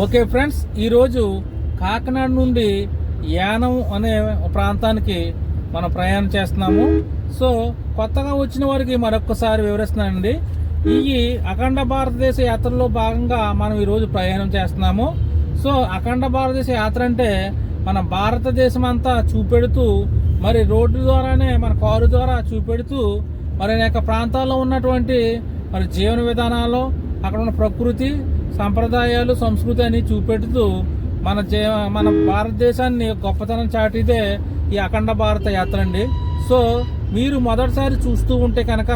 Okay friends ఈరోజు కాకినాడ నుండి యానం అనే ప్రాంతానికి మనం ప్రయాణం చేస్తున్నాము. సో కొత్తగా వచ్చిన వారికి మరొకసారి వివరిస్తున్నానండి. ఈ అఖండ భారతదేశ యాత్రలో భాగంగా మనం ఈరోజు ప్రయాణం చేస్తున్నాము. సో అఖండ భారతదేశ యాత్ర అంటే మన భారతదేశం అంతా చూపెడుతూ మరి రోడ్డు ద్వారానే మన కారు ద్వారా చూపెడుతూ మరి అనేక ప్రాంతాల్లో ఉన్నటువంటి మరి జీవన విధానాలు అక్కడ ఉన్న ప్రకృతి సంప్రదాయాలు సంస్కృతి అని చూపెడుతూ మన జీ మన భారతదేశాన్ని గొప్పతనం చాటిదే ఈ అఖండ భారత యాత్ర అండి సో మీరు మొదటిసారి చూస్తూ ఉంటే కనుక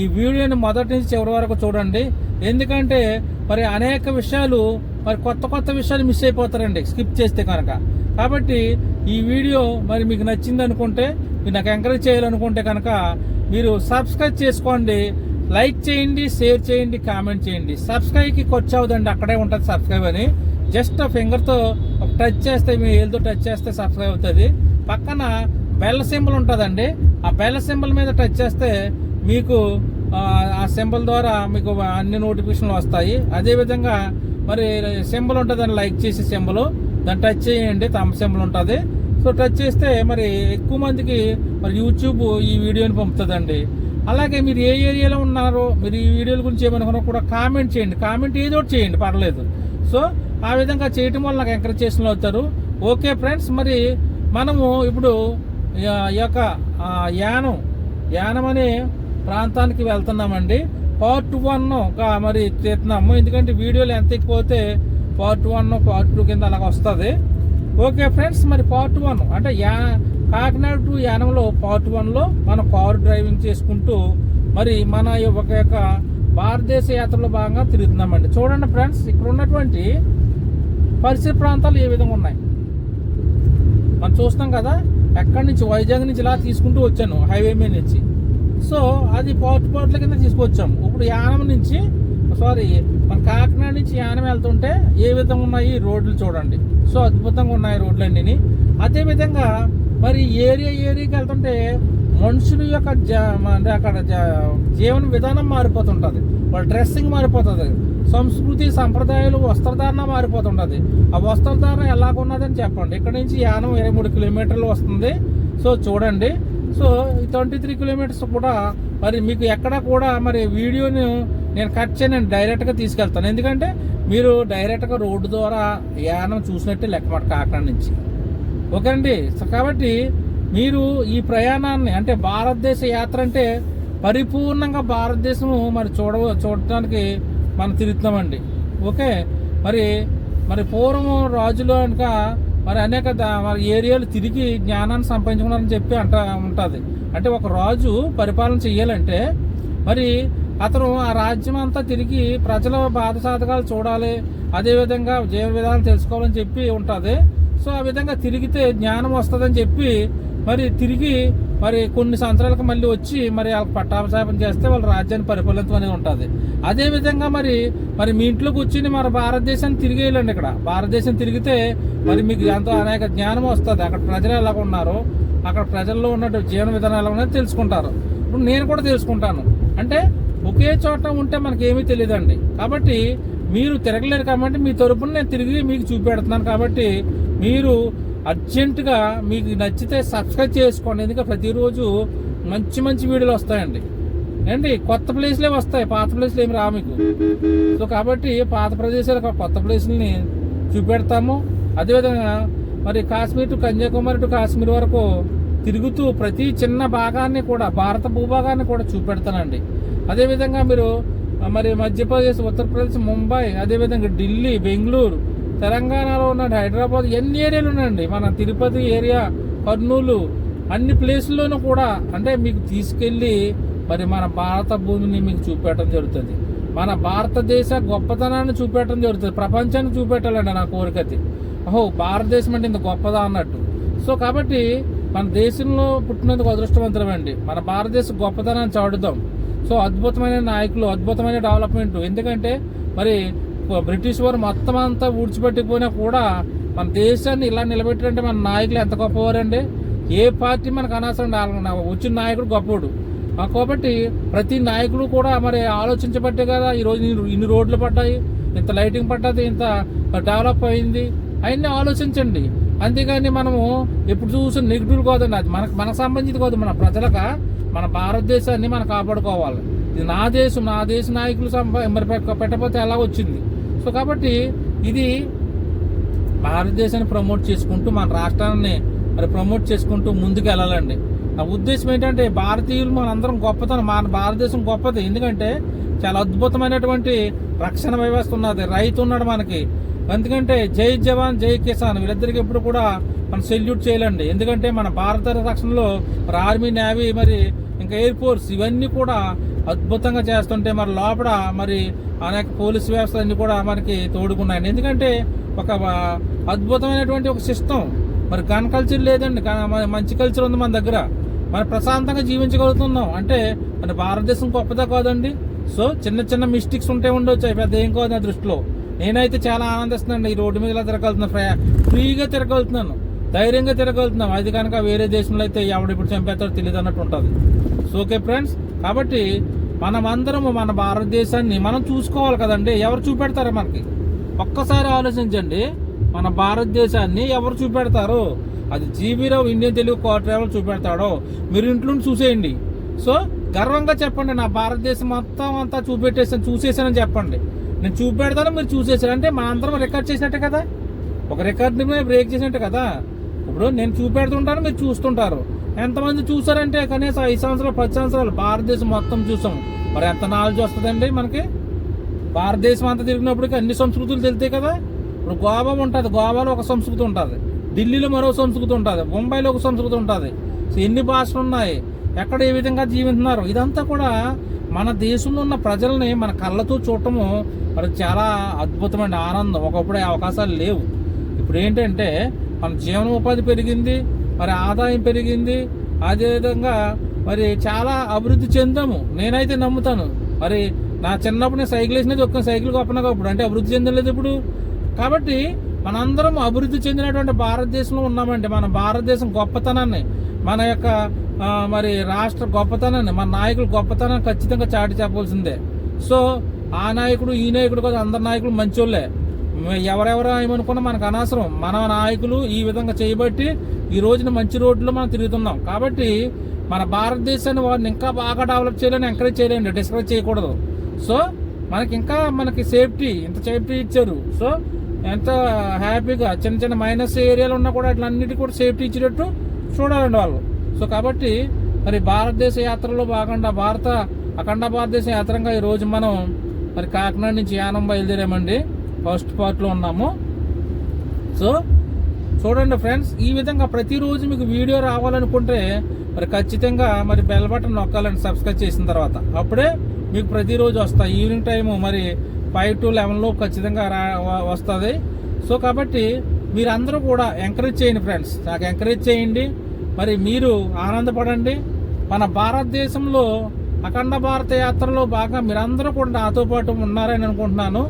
ఈ వీడియోని మొదటి నుంచి చివరి వరకు చూడండి. ఎందుకంటే మరి అనేక విషయాలు మరి కొత్త కొత్త విషయాలు మిస్ అయిపోతారండి స్కిప్ చేస్తే కనుక. కాబట్టి ఈ వీడియో మరి మీకు నచ్చింది అనుకుంటే మీరు నాకు ఎంకరేజ్ చేయాలనుకుంటే కనుక మీరు సబ్స్క్రైబ్ చేసుకోండి. లైక్ చేయండి షేర్ చేయండి కామెంట్ చేయండి. సబ్స్క్రైబ్కి ఖర్చు అవుదండి అక్కడే ఉంటుంది సబ్స్క్రైబ్ అని. జస్ట్ ఫింగర్తో టచ్ చేస్తే మీ ఏళ్ళతో టచ్ చేస్తే సబ్స్క్రైబ్ అవుతుంది. పక్కన బెల్ సింబల్ ఉంటుందండి. ఆ బెల్ సింబల్ మీద టచ్ చేస్తే మీకు ఆ, ఆ సింబల్ ద్వారా మీకు అన్ని నోటిఫికేషన్లు వస్తాయి. అదేవిధంగా మరి సింబల్ ఉంటుందండి లైక్ చేసే సింబల్ దాన్ని టచ్ చేయండి తమ సింబల్ ఉంటుంది. సో టచ్ చేస్తే మరి ఎక్కువ మందికి మరి యూట్యూబ్ ఈ వీడియోని పంపుతుందండి. అలాగే మీరు ఏ ఏరియాలో ఉన్నారో మీరు ఈ వీడియోల గురించి ఏమనుకున్నా కూడా కామెంట్ చేయండి. కామెంట్ ఏదో ఒకటి చేయండి పర్లేదు. సో ఆ విధంగా చేయటం వల్ల నాకు ఎంకరేజ్ చేసిన అవుతారు. ఓకే ఫ్రెండ్స్ మరి మనము ఇప్పుడు ఈ- యొక్క యానం యానం అనే ప్రాంతానికి వెళ్తున్నామండి. పార్ట్ వన్ మరి తీస్తున్నాము ఎందుకంటే వీడియోలు ఎంత ఎక్కువ అయితే పార్ట్ వన్ పార్ట్ టూ కింద అలాగ వస్తుంది. ఓకే ఫ్రెండ్స్ మరి పార్ట్ వన్ అంటే యా కాకినాడ టు యానంలో పార్ట్ వన్లో మనం కారు డ్రైవింగ్ చేసుకుంటూ మరి మన ఒక యొక్క భారతదేశ యాత్రలో భాగంగా తిరుగుతున్నామండి. చూడండి ఫ్రెండ్స్ ఇక్కడ ఉన్నటువంటి పరిసర ప్రాంతాలు ఏ విధంగా ఉన్నాయి? మనం చూస్తాం కదా ఎక్కడి నుంచి వైజాగ్ నుంచి ఇలా తీసుకుంటూ వచ్చాను హైవే మీద నుంచి. సో అది పార్ట్ పార్ట్ల కింద తీసుకొచ్చాము. ఇప్పుడు యానం నుంచి సారీ మన కాకినాడ నుంచి యానం వెళ్తుంటే ఏ విధంగా ఉన్నాయి రోడ్లు చూడండి. సో అద్భుతంగా ఉన్నాయి రోడ్లన్నీ అదేవిధంగా మరి ఏరియా ఏరియాకి వెళ్తుంటే మనుషుల యొక్క జ- అంటే అక్కడ జ- జీవన విధానం మారిపోతుంటుంది. వాళ్ళ డ్రెస్సింగ్ మారిపోతుంది. సంస్కృతి సంప్రదాయాలు వస్త్రధారణ మారిపోతుంటుంది. ఆ వస్త్రధారణ ఎలాగున్నదని చెప్పండి. ఇక్కడ నుంచి యానం ఇరవై మూడు కిలోమీటర్లు వస్తుంది. సో చూడండి. సో ఈ ట్వంటీ త్రీ కిలోమీటర్స్ కూడా మరి మీకు ఎక్కడ కూడా మరి వీడియోని నేను కట్ చేయను డైరెక్ట్గా తీసుకెళ్తాను. ఎందుకంటే మీరు డైరెక్ట్గా రోడ్డు ద్వారా యానం చూసినట్టే లెక్కమాట కాకినాడ నుంచి. ఓకే అండి కాబట్టి మీరు ఈ ప్రయాణాన్ని అంటే భారతదేశ యాత్ర అంటే పరిపూర్ణంగా భారతదేశము మరి చూడ చూడటానికి మనం తిరుగుతున్నామండి. ఓకే? మరి మరి పూర్వం రాజులు కనుక మరి అనేక మరి ఏరియాలు తిరిగి జ్ఞానాన్ని సంపాదించుకున్నారని చెప్పి అంట ఉంటుంది. అంటే ఒక రాజు పరిపాలన చేయాలంటే మరి అతను ఆ రాజ్యం అంతా తిరిగి ప్రజల బాధ సాధకాలు చూడాలి అదేవిధంగా జీవ విధానం తెలుసుకోవాలని చెప్పి ఉంటుంది. సో ఆ విధంగా తిరిగితే జ్ఞానం వస్తుందని చెప్పి మరి తిరిగి మరి కొన్ని సంవత్సరాలకు మళ్ళీ వచ్చి మరి వాళ్ళకి పట్టాభిషేకం చేస్తే వాళ్ళ రాజ్యాన్ని పరిపాలించడం అనేది ఉంటుంది. అదే విధంగా మరి మరి మీ ఇంట్లో కూర్చుని మన భారతదేశాన్ని తిరిగి వెళ్ళండి ఇక్కడ. భారతదేశం తిరిగితే మరి మీకు ఎంతో అనేక జ్ఞానం వస్తుంది. అక్కడ ప్రజలు ఎలా ఉన్నారు అక్కడ ప్రజల్లో ఉన్నట్టు జీవన విధానాలు ఉన్నది తెలుసుకుంటారు. ఇప్పుడు నేను కూడా తెలుసుకుంటాను. అంటే ఒకే చోట ఉంటే మనకేమీ తెలియదండి. కాబట్టి మీరు తిరగలేరు కాబట్టి మీ తరపున నేను తిరిగి మీకు చూపెడుతున్నాను కాబట్టి మీరు అర్జెంటుగా మీకు నచ్చితే సబ్స్క్రైబ్ చేసుకోండి. ఎందుకంటే ప్రతిరోజు మంచి మంచి వీడియోలు వస్తాయండి. ఏంటి? కొత్త ప్లేస్లే వస్తాయి. పాత ప్లేస్లు ఏమి రా మీకు. సో కాబట్టి పాత ప్రదేశాలు కొత్త ప్లేసుల్ని చూపెడతాము. అదేవిధంగా మరి కాశ్మీర్ టు కన్యాకుమారి టు కాశ్మీర్ వరకు తిరుగుతూ ప్రతి చిన్న భాగాన్ని కూడా భారత భూభాగాన్ని కూడా చూపెడతానండి. అదేవిధంగా మీరు మరి మధ్యప్రదేశ్ ఉత్తరప్రదేశ్ ముంబై అదేవిధంగా ఢిల్లీ బెంగళూరు తెలంగాణలో ఉన్న హైదరాబాద్ ఎన్ని ఏరియాలు ఉన్నాయండి? మన తిరుపతి ఏరియా కర్నూలు అన్ని ప్లేసుల్లోనూ కూడా అంటే మీకు తీసుకెళ్ళి మరి మన భారత భూమిని మీకు చూపెట్టడం జరుగుతుంది. మన భారతదేశ గొప్పతనాన్ని చూపెట్టడం జరుగుతుంది. ప్రపంచాన్ని చూపెట్టాలండి నా కోరికది ఓహో భారతదేశం అంటే ఇంత గొప్పదా అన్నట్టు. సో కాబట్టి మన దేశంలో పుట్టినందుకు అదృష్టవంతులమండి. మన భారతదేశ గొప్పతనాన్ని చాడుదాం సో అద్భుతమైన నాయకులు అద్భుతమైన డెవలప్మెంట్. ఎందుకంటే మరి బ్రిటిష్ వారు మొత్తం అంతా ఊడ్చిపెట్టిపోయినా కూడా మన దేశాన్ని ఇలా నిలబెట్టారంటే మన నాయకులు ఎంత గొప్పవారండి? ఏ పార్టీ మనకు అనవసరం రాలకుండా వచ్చిన నాయకుడు గొప్పవాడు కాబట్టి ప్రతి నాయకుడు కూడా మరి ఆలోచించబట్టే కదా ఈరోజు ఇన్ని- ఇన్ని రోడ్లు పడ్డాయి ఇంత లైటింగ్ పడ్డది ఇంత డెవలప్ అయింది. అవన్నీ ఆలోచించండి. అంతేగాని మనము ఎప్పుడు చూసిన నెగిటివ్ కాదండి అది. మనకు మనకు సంబంధించి కాదు మన ప్రజలకు. మన భారతదేశాన్ని మనం కాపాడుకోవాలి. ఇది నా దేశం నా దేశ నాయకులు మరి పెట్ట- పెట్టకపోతే ఎలా వచ్చింది? సో కాబట్టి ఇది భారతదేశాన్ని ప్రమోట్ చేసుకుంటూ మన రాష్ట్రాన్ని మరి ప్రమోట్ చేసుకుంటూ ముందుకు వెళ్ళాలండి. నా ఉద్దేశం ఏంటంటే భారతీయులు మనందరం గొప్పతనం మన భారతదేశం గొప్పది. ఎందుకంటే చాలా అద్భుతమైనటువంటి రక్షణ వ్యవస్థ ఉన్నది. రైతు ఉన్నాడు మనకి. ఎందుకంటే జై జవాన్ జై కిసాన్ వీళ్ళిద్దరికి ఎప్పుడు కూడా మనం సెల్యూట్ చేయాలండి. ఎందుకంటే మన భారత రక్షణలో మరి ఆర్మీ నేవీ మరి ఎయిర్ ఫోర్స్ ఇవన్నీ కూడా అద్భుతంగా చేస్తుంటే మరి లోపల మరి అనేక పోలీస్ వ్యవస్థలు అన్నీ కూడా మనకి తోడుకున్నాయండి. ఎందుకంటే ఒక అద్భుతమైనటువంటి ఒక సిస్టమ్ మరి గన్ కల్చర్ లేదండి. మన మంచి కల్చర్ ఉంది మన దగ్గర. మరి ప్రశాంతంగా జీవించగలుగుతున్నాం. అంటే మన భారతదేశం గొప్పదా కాదండి. సో చిన్న చిన్న మిస్టేక్స్ ఉంటే ఉండొచ్చు. పెద్ద ఏం కాదు నా దృష్టిలో. నేనైతే చాలా ఆనందిస్తున్నాను. ఈ రోడ్డు మీద ఇలా తిరగలుగుతున్నాను ఫ్రీగా తిరగలుగుతున్నాను. ధైర్యంగా తిరగలుగుతున్నాం అది కనుక వేరే దేశంలో అయితే ఎవడు ఇప్పుడు చంపేస్తాడో తెలియదు అన్నట్టు ఉంటుంది. ఓకే ఫ్రెండ్స్ కాబట్టి మనమందరము మన భారతదేశాన్ని మనం చూసుకోవాలి కదండి. ఎవరు చూపెడతారు మనకి? ఒక్కసారి ఆలోచించండి. మన భారతదేశాన్ని ఎవరు చూపెడతారు? అది జీబీరావు ఇండియన్ తెలుగు కో ట్రావెల్ చూపెడతాడో మీరు ఇంట్లో చూసేయండి. సో గర్వంగా చెప్పండి నా భారతదేశం మొత్తం అంతా చూపెట్టేసాను చూసేసానని చెప్పండి. నేను చూపెడతాను మీరు చూసేసారు అంటే మా అందరం రికార్డ్ చేసినట్టే కదా? ఒక రికార్డ్ని బ్రేక్ చేసినట్టే కదా? ఇప్పుడు నేను చూపెడుతుంటాను మీరు చూస్తుంటారు. ఎంతమంది చూసారంటే కనీసం ఐదు సంవత్సరాలు పది సంవత్సరాలు భారతదేశం మొత్తం చూసాం. మరి ఎంత నాలెడ్జ్ వస్తుందండి మనకి? భారతదేశం అంతా తిరిగినప్పటికీ అన్ని సంస్కృతులు తెలుతాయి కదా? ఇప్పుడు గోవా ఉంటుంది గోవాలో ఒక సంస్కృతి ఉంటుంది. ఢిల్లీలో మరో సంస్కృతి ఉంటుంది ముంబైలో ఒక సంస్కృతి ఉంటుంది. సో ఎన్ని భాషలు ఉన్నాయి? ఎక్కడ ఏ విధంగా జీవిస్తున్నారు ఇదంతా కూడా మన దేశంలో ఉన్న ప్రజల్ని మన కళ్ళతో చూడటము మరి చాలా అద్భుతమైన ఆనందం. ఒకప్పుడు అవకాశాలు లేవు. ఇప్పుడు ఏంటంటే మన జీవనోపాధి పెరిగింది మరి ఆదాయం పెరిగింది. అదేవిధంగా మరి చాలా అభివృద్ధి చెందాము. నేనైతే నమ్ముతాను. మరి నా చిన్నప్పుడు నేను సైకిల్ వేసినది ఒక్క సైకిల్ గొప్పనగా ఇప్పుడు అంటే అభివృద్ధి చెందలేదు ఇప్పుడు. కాబట్టి మనందరం అభివృద్ధి చెందినటువంటి భారతదేశంలో ఉన్నామండి మన భారతదేశం గొప్పతనాన్ని మన యొక్క మరి రాష్ట్ర గొప్పతనాన్ని మన నాయకుల గొప్పతనాన్ని ఖచ్చితంగా చాటి చెప్పవలసిందే. సో ఆ నాయకుడు ఈ నాయకుడు కాదు అందరి నాయకులు మంచోళ్ళే. ఎవరెవరు ఏమనుకున్నా మనకు అనవసరం. మన నాయకులు ఈ విధంగా చేయబట్టి ఈ రోజున మంచి రోడ్లు మనం తిరుగుతున్నాం. కాబట్టి మన భారతదేశాన్ని వారిని ఇంకా బాగా డెవలప్ చేయాలని ఎంకరేజ్ చేయాలండి డిస్కరేజ్ చేయకూడదు. సో మనకి ఇంకా మనకి సేఫ్టీ ఇంత సేఫ్టీ ఇచ్చారు. సో ఎంత హ్యాపీగా చిన్న చిన్న మైనస్ ఏరియాలు ఉన్నా కూడా అట్లన్నిటి కూడా సేఫ్టీ ఇచ్చేటట్టు చూడాలండి వాళ్ళు. సో కాబట్టి మరి భారతదేశ యాత్రలో భాగంగా భారత అఖండ భారతదేశ యాత్రంగా ఈరోజు మనం మరి కాకినాడ నుంచి యానం బయలుదేరామండి. ఫస్ట్ పార్ట్లో ఉన్నాము. సో చూడండి ఫ్రెండ్స్ ఈ విధంగా ప్రతిరోజు మీకు వీడియో రావాలనుకుంటే మరి ఖచ్చితంగా మరి బెల్ బటన్ నొక్కాలండి సబ్స్క్రైబ్ చేసిన తర్వాత అప్పుడే మీకు ప్రతిరోజు వస్తాయి ఈవినింగ్ టైము మరి ఫైవ్ టు లెవెన్లో ఖచ్చితంగా రా వస్తుంది. సో కాబట్టి మీరందరూ కూడా ఎంకరేజ్ చేయండి ఫ్రెండ్స్ నాకు ఎంకరేజ్ చేయండి. మరి మీరు ఆనందపడండి. మన భారతదేశంలో అఖండ భారత యాత్రలో బాగా మీరందరూ కూడా నాతో పాటు ఉన్నారని అనుకుంటున్నాను.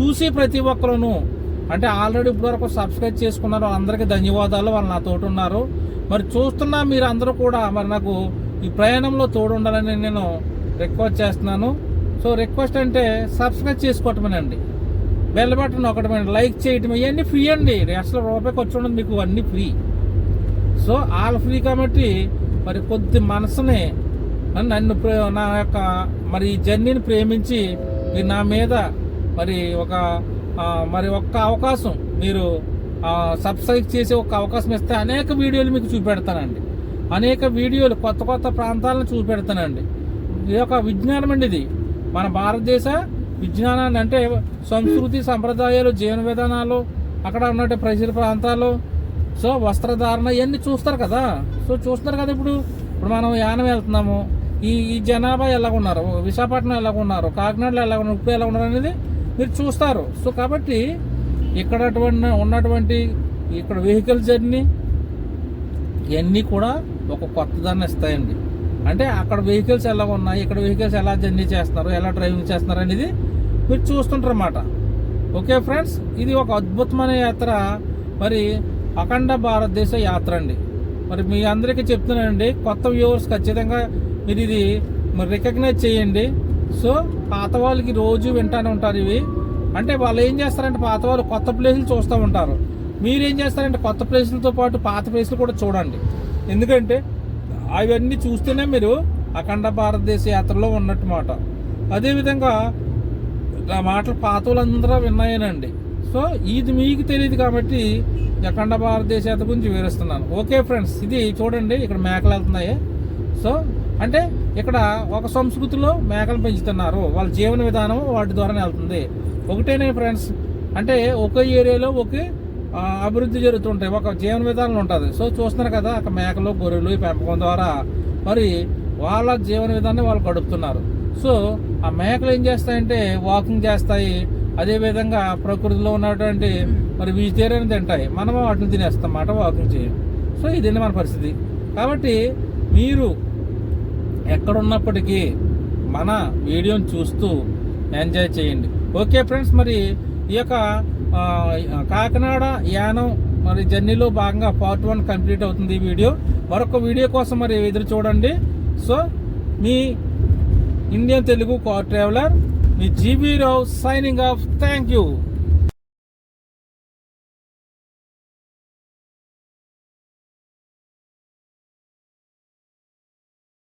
చూసి ప్రతి ఒక్కరును. అంటే ఆల్రెడీ ఇప్పటివరకు సబ్స్క్రైబ్ చేసుకున్నారు. అందరికీ ధన్యవాదాలు. వాళ్ళు నా తోటి ఉన్నారు. మరి చూస్తున్నా మీరు అందరూ కూడా మరి నాకు ఈ ప్రయాణంలో తోడు ఉండాలని నేను రిక్వెస్ట్ చేస్తున్నాను. సో రిక్వెస్ట్ అంటే సబ్స్క్రైబ్ చేసుకోవటమేనండి. బెల్ బటన్ ఒకటమేనండి. లైక్ చేయటం ఇవన్నీ ఫ్రీ అండి. అసలు రూపాయి ఖర్చు ఉండదు. మీకు అన్నీ ఫ్రీ. సో ఆల్ ఫ్రీ కాబట్టి మరి కొద్ది మనసుని నన్ను ప్రే- నా యొక్క మరి ఈ జర్నీని ప్రేమించి మీరు నా మీద మరి ఒక మరి ఒక్క అవకాశం మీరు సబ్స్క్రైబ్ చేసి ఒక అవకాశం ఇస్తే అనేక వీడియోలు మీకు చూపెడతానండి. అనేక వీడియోలు కొత్త కొత్త ప్రాంతాలను చూపెడతానండి. ఇది ఒక విజ్ఞానం అండి ఇది. మన భారతదేశ విజ్ఞానాన్ని అంటే సంస్కృతి సంప్రదాయాలు జీవన విధానాలు అక్కడ ఉన్నట్టు ప్రజల ప్రాంతాలు సో వస్త్రధారణ ఇవన్నీ చూస్తారు కదా. సో చూస్తున్నారు కదా ఇప్పుడు. ఇప్పుడు మనం యానం వెళ్తున్నాము. ఈ ఈ జనాభా ఎలాగున్నారు? విశాఖపట్నం ఎలాగున్నారు? కాకినాడలో ఎలాగున్నారు? ఇప్పుడు ఎలా ఉన్నారు అనేది మీరు చూస్తారు. సో కాబట్టి ఇక్కడ అటువంటి ఉన్నటువంటి ఇక్కడ వెహికల్ జర్నీ ఇవన్నీ కూడా ఒక కొత్తదాన్ని ఇస్తాయండి. అంటే అక్కడ వెహికల్స్ ఎలా ఉన్నాయి ఇక్కడ వెహికల్స్ ఎలా జర్నీ చేస్తున్నారు ఎలా డ్రైవింగ్ చేస్తున్నారు అనేది మీరు చూస్తుంటారు అన్నమాట ఓకే ఫ్రెండ్స్ ఇది ఒక అద్భుతమైన యాత్ర. మరి అఖండ భారతదేశ యాత్ర అండి. మరి మీ అందరికీ చెప్తున్నానండి కొత్త వ్యూవర్స్ ఖచ్చితంగా మీరు ఇది మరి రికగ్నైజ్ చేయండి. సో పాత వాళ్ళకి రోజు వింటానే ఉంటారు ఇవి. అంటే వాళ్ళు ఏం చేస్తారంటే పాత వాళ్ళు కొత్త ప్లేసులు చూస్తూ ఉంటారు. మీరు ఏం చేస్తారంటే కొత్త ప్లేసులతో పాటు పాత ప్లేసులు కూడా చూడండి. ఎందుకంటే అవన్నీ చూస్తేనే మీరు అఖండ భారతదేశ యాత్రలో ఉన్నట్టు మాట. అదేవిధంగా ఆ మాటలు పాత వాళ్ళందరూ విన్నాయనండి. సో ఇది మీకు తెలియదు కాబట్టి అఖండ భారతదేశ యాత్ర గురించి వివరిస్తున్నాను. ఓకే ఫ్రెండ్స్ ఇది చూడండి ఇక్కడ మేకలు వెళ్తున్నాయి. సో అంటే ఇక్కడ ఒక సంస్కృతిలో మేకలు పెంచుతున్నారు. వాళ్ళ జీవన విధానం వాటి ద్వారానే వెళ్తుంది. ఒకటేనే ఫ్రెండ్స్ అంటే ఒక ఏరియాలో ఒకే అభివృద్ధి జరుగుతుంటాయి. ఒక జీవన విధానం ఉంటుంది. సో చూస్తున్నారు కదా అక్కడ మేకలు గొర్రెలు ఈ పెంపకం ద్వారా మరి వాళ్ళ జీవన విధానాన్ని వాళ్ళు గడుపుతున్నారు. సో ఆ మేకలు ఏం చేస్తాయంటే వాకింగ్ చేస్తాయి. అదే విధంగా ప్రకృతిలో ఉన్నటువంటి మరి వెజిటేరియన్ తింటాయి. మనం వాటిని తినేస్తాం అన్నమాట వాకింగ్ చేయం సో ఇదండి మన పరిస్థితి. కాబట్టి మీరు ఎక్కడున్నప్పటికీ మన వీడియోని చూస్తూ ఎంజాయ్ చేయండి. ఓకే ఫ్రెండ్స్ మరి ఈ యొక్క కాకినాడ యానం మరి జర్నీలో భాగంగా పార్ట్ వన్ కంప్లీట్ అవుతుంది ఈ వీడియో. మరొక వీడియో కోసం మరి ఎదురు చూడండి. సో మీ Indian Telugu car traveller me GB Rao signing off thank you